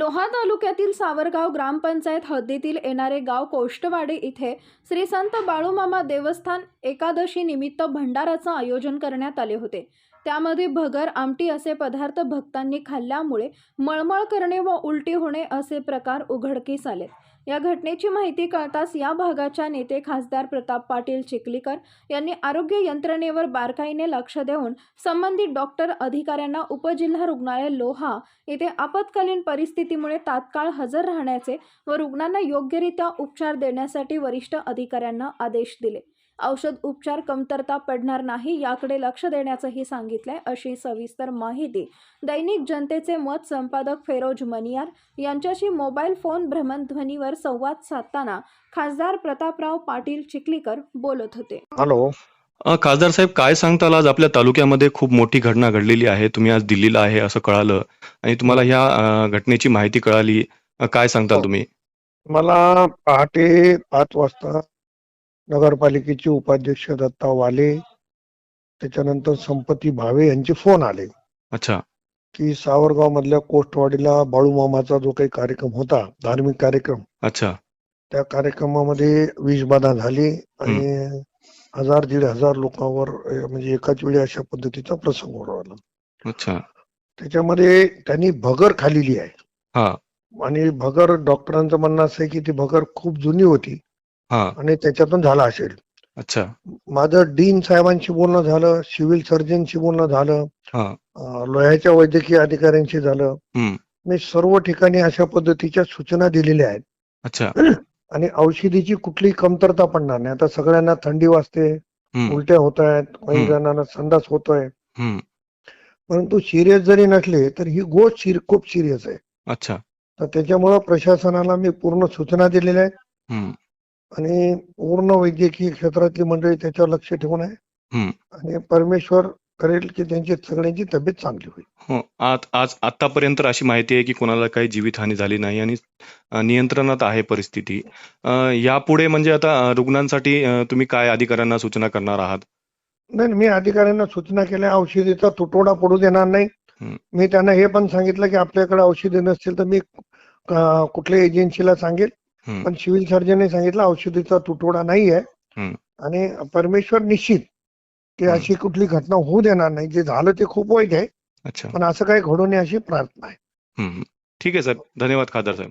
लोहा तालुक्यातील सावरगाव ग्रामपंचायत हद्दीतील येणारे गाव कोष्टवाडी इथे श्री संत बाळूमामा देवस्थान एकादशी निमित्त भंडाराचं आयोजन करण्यात आले होते. त्यामध्ये भगर आमटी असे पदार्थ भक्तांनी खाल्ल्यामुळे मळमळ करणे व उलटी होणे असे प्रकार उघडकीस आले या घटनेची माहिती कळताच या भागाच्या नेते खासदार प्रताप पाटील चिखलीकर यांनी आरोग्य यंत्रणेवर बारकाईने लक्ष देऊन संबंधित डॉक्टर अधिकाऱ्यांना उपजिल्हा रुग्णालय लोहा येथे आपत्कालीन परिस्थितीमुळे तात्काळ हजर राहण्याचे व रुग्णांना योग्यरित्या उपचार देण्यासाठी वरिष्ठ अधिकाऱ्यांना आदेश दिले. औषध उपचार कमतरता पडणार नाही याकडे लक्ष देण्याचंही सांगितलंय अशी सविस्तर माहिती. दैनिक जनतेचे मत संपादक फेरोज मनियार यांच्याशी मोबाईल फोन भ्रमणध्वनीवर संवाद साधताना खासदार प्रतापराव पाटील चिखलीकर बोलत होते. हॅलो. खासदार साहेब काय सांगताल आज आपल्या तालुक्यामध्ये खूप मोठी घटना घडलेली आहे तुम्ही आज दिल्लीला आहे असं कळालं आणि तुम्हाला ह्या घटनेची माहिती कळाली काय सांगताल हो. तुम्ही? मला पहाटे पाच वाजता नगरपालिकेचे उपाध्यक्ष दत्ता वाले त्याच्यानंतर संपती भावे यांचे फोन आले. अच्छा. की सावरगाव मधल्या कोष्टवाडीला बाळूमामाचा जो काही कार्यक्रम होता धार्मिक कार्यक्रम अच्छा. त्या कार्यक्रमामध्ये विषबाधा झाली आणि हजार दीड हजार लोकांवर म्हणजे एकाच वेळी अशा पद्धतीचा प्रसंग ओढवला अच्छा. त्याच्यामध्ये त्यांनी भगर खाल्लेली आहे. हा. आणि भगर डॉक्टरांचं म्हणणं असं आहे की ती भगर खूप जुनी होती. हा. आणि त्याच्यातून झाला असेल. अच्छा. माझं डीन साहेबांशी बोलणं झालं सिव्हिल सर्जनशी बोलणं झालं हा. लोह्याच्या वैद्यकीय अधिकाऱ्यांशी झालं. हम्म. मी सर्व ठिकाणी अशा पद्धतीच्या सूचना दिलेल्या आहेत. अच्छा. आणि औषधीची कुठलीही कमतरता पडणार नाही. आता सगळ्यांना थंडी वाजते हम्म, उलट्या होत आहेत काही हम्म. जणांना संडास होतोय. हम्म. परंतु सिरियस जरी नसले तर ही गोष्ट सिर- खूप सिरियस आहे. अच्छा. तर त्याच्यामुळं प्रशासनाला मी पूर्ण सूचना दिलेल्या आहेत. हम्म, आणि पूर्ण वैद्यकीय क्षेत्रातली मंडळी त्याच्यावर लक्ष ठेवून आहे. आणि परमेश्वर करेल की त्यांची सगळ्यांची तब्येत चांगली होईल हो आज आज आतापर्यंत अशी माहिती आहे की कोणाला काही जीवितहानी झाली नाही आणि नियंत्रणात आहे परिस्थिती यापुढे म्हणजे आता रुग्णांसाठी तुम्ही काय अधिकाऱ्यांना सूचना करणार आहात नाही मी अधिकाऱ्यांना सूचना केल्या औषधीचा तुटवडा पडू देणार नाही. मी त्यांना हे पण सांगितलं की आपल्याकडे औषधी नसतील तर मी कुठल्या एजन्सीला सांगेल. पण सिव्हिल सर्जनने सांगितलं औषधीचा तुटवडा नाही आहे. आणि परमेश्वर निश्चित की. अशी कुठली घटना होऊ देणार नाही. जे झालं ते खूप वाईट आहे. अच्छा. पण असं काही घडू नये अशी प्रार्थना आहे. ठीक आहे साहेब धन्यवाद खासदार साहेब.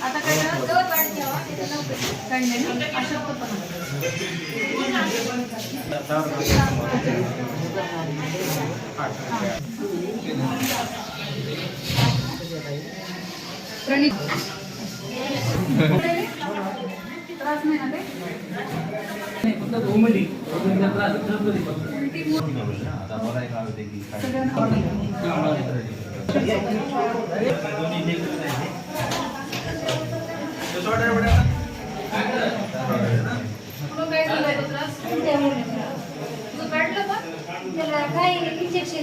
आता काय जवळ पाणी प्रणित. त्रास नाही ना काय काय इंजेक्शन